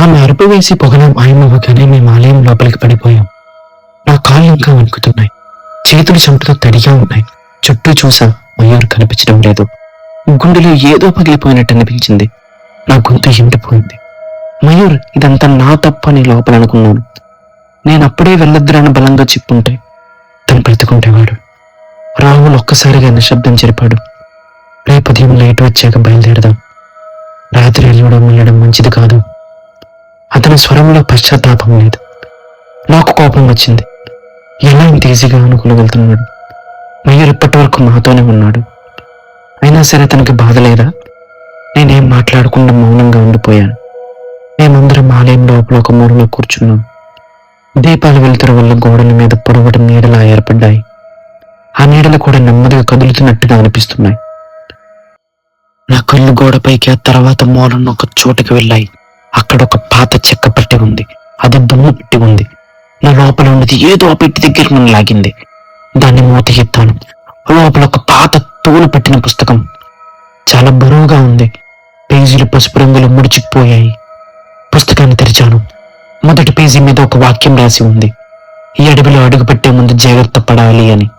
ఆమె అరుపు వేసి పొగన మాయమవ్వగానే మేము ఆలయం లోపలికి పడిపోయాం. నా కాళ్ళు ఇంకా వణుకుతున్నాయి. చేతులు చెమటతో తడిగా ఉన్నాయి. చుట్టూ చూసా మయూర్ కనిపించడం లేదు. గుండెలో ఏదో పగిలిపోయినట్టు అనిపించింది. నా గొంతు ఎండిపోయింది. మయూర్ ఇదంతా నా తప్పు అని లోపల అనుకున్నాను నేను అప్పుడే వెళ్ళొద్దురని బలంగా చెప్పుంటే తను బ్రతుకుంటేవాడు రాహుల్ ఒక్కసారిగా నిశ్శబ్దం జరిపాడు. రేపు ఉదయం లైట్ వచ్చాక బయలుదేరదాం. రాత్రి వెళ్ళడం వెళ్ళడం మంచిది కాదు. అతని స్వరంలో పశ్చాత్తాపం లేదు. నాకు కోపం వచ్చింది. ఎలా ఇంత ఈజీగా అనుకోగలుగుతున్నాడు మయూర్ ఇప్పటి వరకు మాతోనే ఉన్నాడు. అయినా సరే తనకి బాధ లేదా? నేనేం మాట్లాడకుండా మౌనంగా ఉండిపోయాను. మేమందరం ఆలయం లోపల ఒక మూలలో కూర్చున్నాం. దీపాల వెలుతురు వల్ల గోడల మీద పొడవటి నీడలా ఏర్పడ్డాయి. ఆ నీడలు కూడా నెమ్మదిగా కదులుతున్నట్టుగా అనిపిస్తున్నాయి. నా కళ్ళు గోడపైకి ఆ తర్వాత మూలన్న ఒక చోటుకి వెళ్ళాయి. అక్కడ ఒక పాత చెక్క పట్టి ఉంది. అది దుమ్ము పెట్టి ఉంది. నా లోపల ఉన్నది ఏదో ఆ పెట్టి దగ్గర నన్ను లాగింది. దాన్ని మూత ఎత్తాను. లోపల ఒక పాత తూలు పట్టిన పుస్తకం. చాలా బరువుగా ఉంది. పేజీలు పసుపు రంగులో ముడిచిపోయాయి పుస్తకాన్ని తెరిచాను. మొదటి పేజీ మీద ఒక వాక్యం రాసి ఉంది. ఈ అడవిలో అడుగు పెట్టే ముందు జాగ్రత్త పడాలి అని.